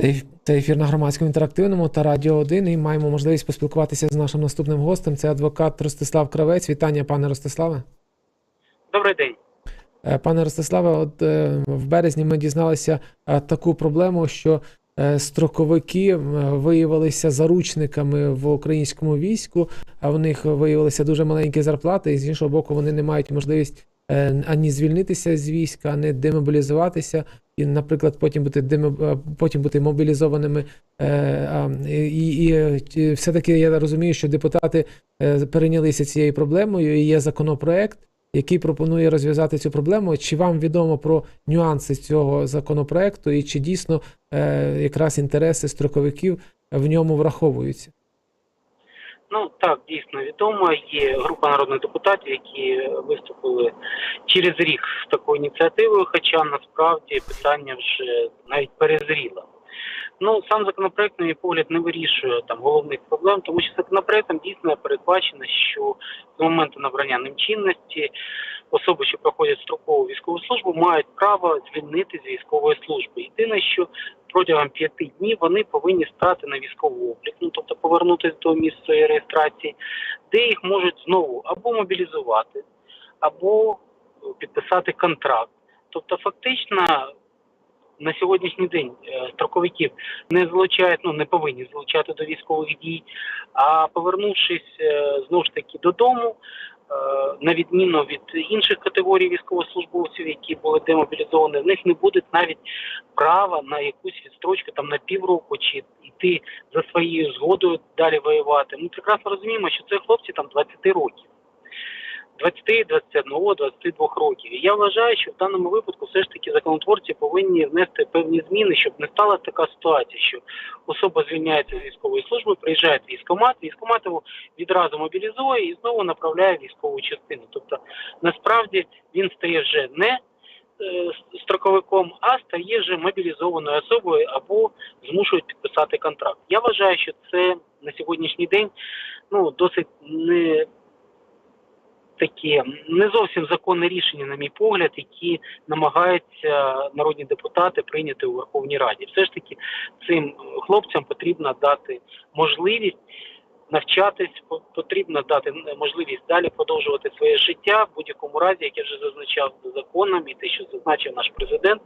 Це- ефір на громадському інтерактивному та Радіо 1 і маємо можливість поспілкуватися з нашим наступним гостем. Це адвокат Ростислав Кравець. Вітання, пане Ростиславе. Добрий день. Е, Пане Ростиславе, от е, в березні ми дізналися е, таку проблему, що строковики виявилися заручниками в українському війську, а в них виявилися дуже маленькі зарплати, і з іншого боку, вони не мають можливість ані звільнитися з війська, ані демобілізуватися, і, наприклад, потім бути демоб... потім бути мобілізованими. Е, І, і все-таки я розумію, що депутати е, перейнялися цією проблемою, і є законопроект який пропонує розв'язати цю проблему. Чи вам відомо про нюанси цього законопроекту, і чи дійсно е, якраз інтереси строковиків в ньому враховуються? Ну так дійсно відомо. Є група народних депутатів, які виступили через рік з такою ініціативою, хоча насправді питання вже навіть перезріло. Ну сам законопроект, на мій погляд, не вирішує там головних проблем, тому що законопроектом дійсно передбачено, що з моменту набрання ним чинності особи, що проходять строкову військову службу, мають право звільнити з військової служби. Єдине, що протягом п'яти днів вони повинні стати на військовий облік, ну тобто повернутися до місця реєстрації, де їх можуть знову або мобілізувати, або е, підписати контракт. Тобто, фактично. На сьогоднішній день е, строковиків не залучають, ну не повинні залучати до військових дій. А повернувшись е, знову ж таки додому, на відміну від інших категорій військовослужбовців, які були демобілізовані, в них не буде навіть права на якусь відстрочку там на півроку чи йти за своєю згодою далі воювати. Ми прекрасно розуміємо, що це хлопці там 20 років. 20, 21, 22 років. І я вважаю, що в даному випадку все ж таки законотворці повинні внести певні зміни, щоб не стала така ситуація, що особа звільняється з військової служби, приїжджає в військкомат, військкомат його відразу мобілізує і знову направляє військову частину. Тобто насправді він стає вже не е, строковиком, а стає вже мобілізованою особою або змушують підписати контракт. Я вважаю, що це на сьогоднішній день ну досить не таке не зовсім законне рішення, на мій погляд, які намагаються народні депутати прийняти у Верховній Раді. Все ж таки цим е, хлопцям потрібно дати можливість навчатись, по- потрібно дати можливість далі продовжувати своє життя в будь-якому разі, як я вже зазначав законом, і те, що зазначив наш президент,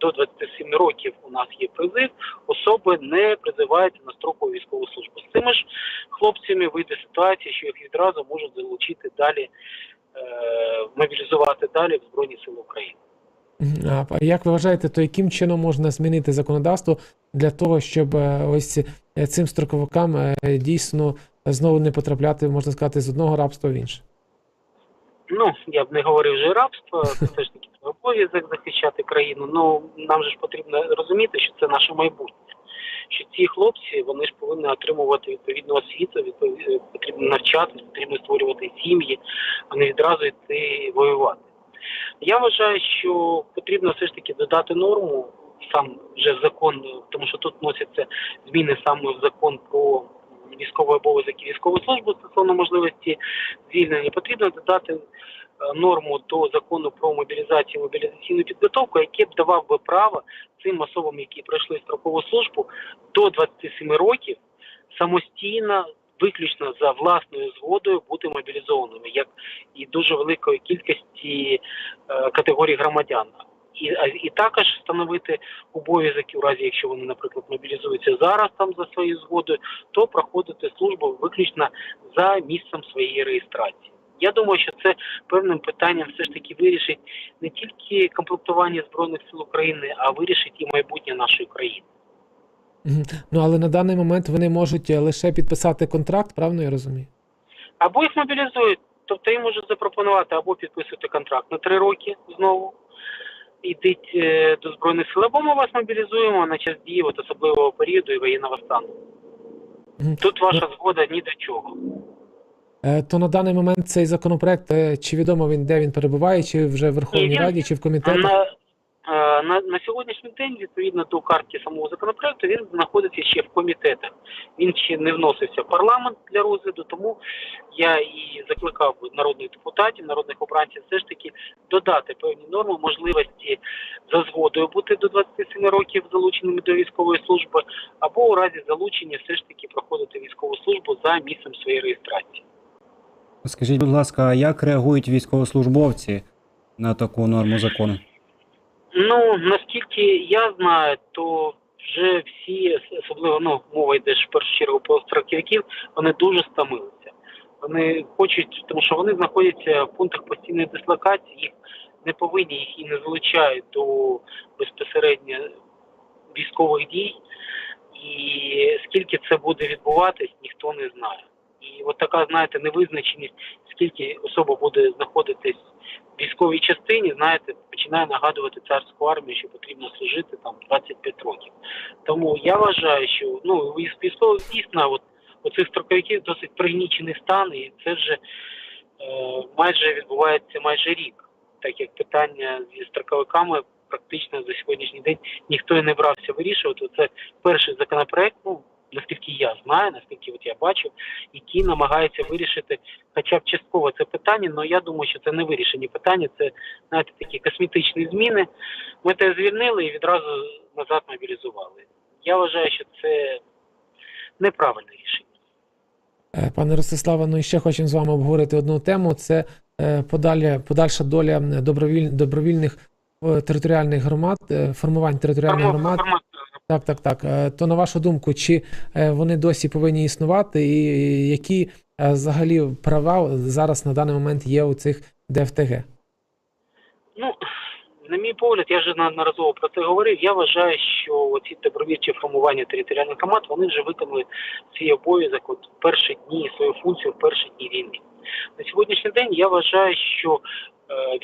до 27 років у нас є призив, особи не призиваються на строкову військову службу. З цими ж хлопцями вийде ситуація, що їх відразу можуть залучити далі, е, мобілізувати далі в Збройні Сили України. А як ви вважаєте, то яким чином можна змінити законодавство для того, щоб е, ось е, цим строковикам е, дійсно знову не потрапляти, можна сказати, з одного рабства в інше? Ну, я б не говорив вже рабство, це все ж таки обов'язок захищати країну. Ну нам же ж потрібно розуміти, що це наше майбутнє. Що ці хлопці вони ж повинні отримувати відповідну освіту, відпові- потрібно навчатись, потрібно створювати сім'ї, а не відразу йти воювати. Я вважаю, що потрібно все ж таки додати норму сам вже закон, тому що тут вносяться зміни саме в закон про військовий обов'язок і військову службу стосовно можливості звільнення. Потрібно додати е, норму до закону про мобілізацію і мобілізаційну підготовку, який б давав би право цим особам, які пройшли строкову службу до 27 років, самостійно, виключно за власною згодою бути мобілізованими, як і дуже великої кількості е, категорій громадян. І, і також встановити обов'язок у разі, якщо вони, наприклад, мобілізуються зараз там за своєю згодою, то проходити службу виключно за місцем своєї реєстрації. Я думаю, що це певним питанням все ж таки вирішить не тільки комплектування збройних сил України, а вирішить і майбутнє нашої країни. Ну але на даний момент вони можуть е, лише підписати контракт, правильно я розумію? Або їх мобілізують, тобто їм можуть запропонувати або підписувати контракт на три роки знову. Ідіть е, до збройних сил, або ми вас мобілізуємо на час дії от особливого періоду і воєнного стану. Тут ваша згода ні до чого. Е, То на даний момент цей законопроект, чи відомо він де він перебуває, чи вже в Верховній Раді, чи в комітетах? На, Е, На, на сьогоднішній день, відповідно до картки самого законопроекту, він знаходиться ще в комітетах. Він ще не вносився в парламент для розгляду, тому я і закликав народних депутатів, народних обранців все ж таки додати певні норми можливості за згодою бути до 27 років залученими до військової служби, або у разі залучення все ж таки проходити військову службу за місцем своєї реєстрації. Скажіть, будь ласка, як реагують військовослужбовці на таку норму закону? Ну наскільки я знаю, то вже всі, особливо ну, мова йде в першу чергу про строковиків, вони дуже стомилися. Вони хочуть, тому що вони знаходяться в пунктах постійної дислокації, їх не повинні, їх і не залучають до безпосередньо військових дій. І скільки це буде відбуватись, ніхто не знає. І от така, знаєте, невизначеність, скільки особа буде знаходитись військовій частині, знаєте, починає нагадувати царську армію, що потрібно служити там 25 років. Тому я вважаю, що ну військ- військових дійсно, от оцих строковиків досить пригнічений стан, і це вже е, майже відбувається майже рік, так як питання зі строковиками практично за сьогоднішній день ніхто і не брався вирішувати. Це перший законопроект, ну наскільки я знаю, наскільки от я бачу, який намагається вирішити хоча б частково це питання, але я думаю, що це не вирішені питання, це знаєте, такі косметичні зміни. Ми те звільнили і відразу назад мобілізували. Я вважаю, що це неправильне рішення. Е, Пане Ростиславе, ну і ще хочемо з вами обговорити одну тему. Це е, подалі, подальша доля добровіль, добровільних е, територіальних громад, формувань територіальних громад. Так, так, так. Е, То на вашу думку, чи е, вони досі повинні існувати, і які е, взагалі права зараз на даний момент є у цих ДФТГ? Ну, на мій погляд, я вже неодноразово про це говорив. Я вважаю, що оці добровільчі формування територіальних громад вони вже виконали свій обов'язок от в перші дні свою функцію в перші дні війни. На сьогоднішній день я вважаю, що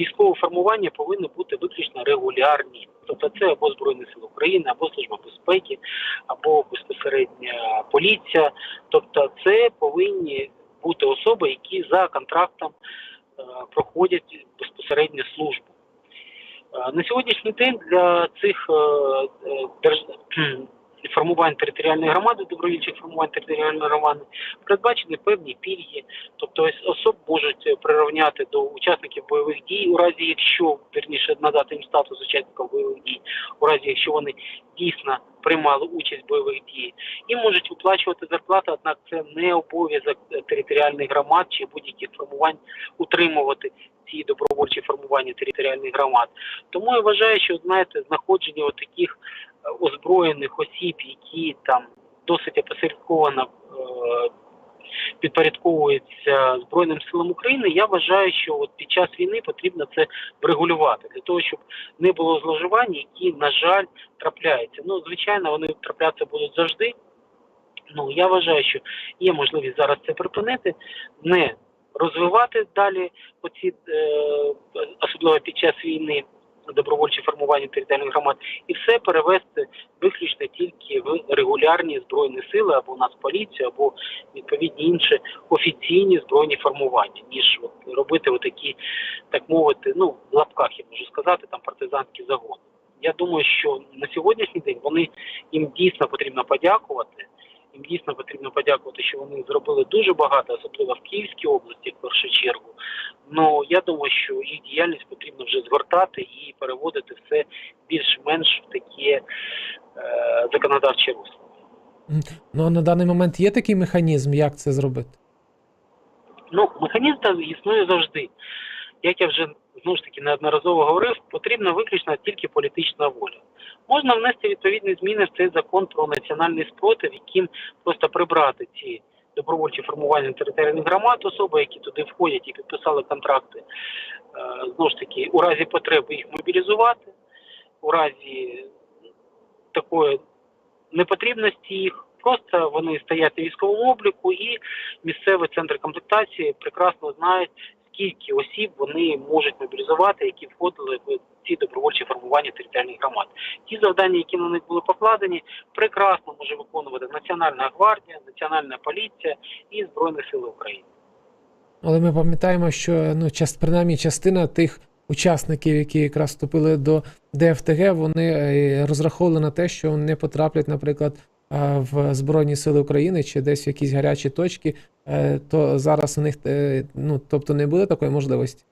військове формування повинно бути виключно регулярні. Тобто це або Збройні Сили України, або Служба безпеки, або безпосередня поліція. Тобто, це повинні бути особи, які за контрактом е, проходять безпосередньо службу. Е, На сьогоднішній день для цих е, е, держ... кхм, формувань територіальної громади, добровільчих формувань територіальної громади, передбачені певні пільги. Тобто особ можуть е, прирівняти до учасників бойових дій, у разі якщо вірніше надати їм статус учасників бойових дій, у разі якщо вони дійсно приймали участь в бойових дій, і можуть виплачувати зарплату, однак це не обов'язок е, територіальних громад чи будь-яких формувань утримувати ці добровольчі формування територіальних громад. Тому я вважаю, що знаєте, знаходження таких озброєних осіб, які там досить опосередковано е, підпорядковуються Збройним силам України, я вважаю, що от під час війни потрібно це врегулювати для того, щоб не було зловживань, які, на жаль, трапляються. Ну, звичайно, вони траплятися будуть завжди. Ну я вважаю, що є можливість зараз це припинити, не розвивати далі оці, е, особливо під час війни, добровольчі формування територіальних громад, і все перевести виключно тільки в регулярні збройні сили або Нацполіцію, або відповідні інші офіційні збройні формування, ніж от робити отакі, так мовити, ну в лапках я можу сказати, там партизанські загони. Я думаю, що на сьогоднішній день вони їм дійсно потрібно подякувати. Їм дійсно потрібно подякувати, що вони зробили дуже багато, особливо в Київській області, в першу чергу. Ну я думаю, що їх діяльність потрібно вже згортати і переводити все більш-менш в таке е, законодавче русло. Ну а на даний момент є такий механізм, як це зробити? Ну, механізм там існує завжди. Як я вже знову ж таки неодноразово говорив, потрібна виключно тільки політична воля. Можна внести відповідні зміни в цей закон про національний спротив, яким просто прибрати ці добровольчі формування територіальних громад, особи, які туди входять і підписали контракти, е, знову ж таки, у разі потреби їх мобілізувати, у разі такої непотрібності їх. Просто вони стоять на військовому обліку, і місцевий центр комплектації прекрасно знають, скільки осіб вони можуть мобілізувати, які входили в ці добровольчі формування територіальних громад. Ті завдання, які на них були покладені, прекрасно може виконувати Національна гвардія, Національна поліція і Збройні Сили України. Але ми пам'ятаємо, що ну, час, принаймні частина тих учасників, які якраз вступили до ДФТГ, вони е, розраховували на те, що не потраплять, наприклад, в Збройні Сили України чи десь в якісь гарячі точки, е, то зараз у них е, ну тобто не буде такої можливості.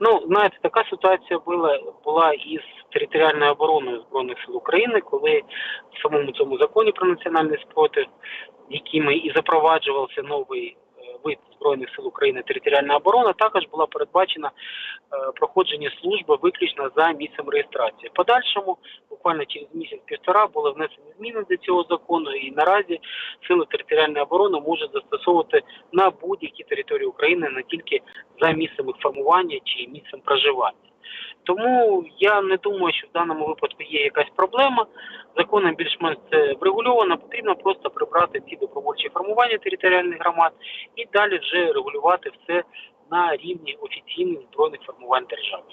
Ну, знаєте, така ситуація була, була із територіальною обороною Збройних сил України, коли в самому цьому законі про національний спротив, якими і запроваджувався новий е, вид Збройних сил України територіальна оборона, також була передбачена е, проходження служби виключно за місцем реєстрації. Подальшому, буквально через місяць-півтора, були внесені зміни до цього закону, і наразі сили територіальної оборони можуть застосовувати на будь-якій території України не тільки за місцем їх формування чи місцем проживання. Тому я не думаю, що в даному випадку є якась проблема. Законом більш-менш це врегульовано. Потрібно просто прибрати ці добровольчі формування територіальних громад і далі вже регулювати все на рівні офіційних збройних формувань держави.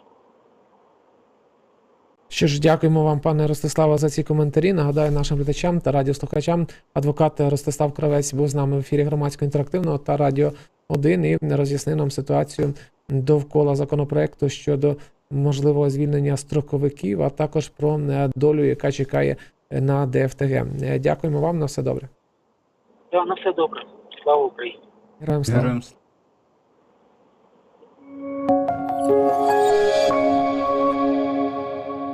Що ж, дякуємо вам, пане Ростиславе, за ці коментарі. Нагадаю нашим глядачам та радіослухачам. Адвокат Ростислав Кравець був з нами в ефірі громадського інтерактивного та радіо 1 і роз'яснив нам ситуацію довкола законопроекту щодо можливого звільнення строковиків, а також про долю, яка чекає на ДФТГ. Е, дякуємо вам на все добре. Да, на все добре. Слава Україні. Героям слава. Героям слава.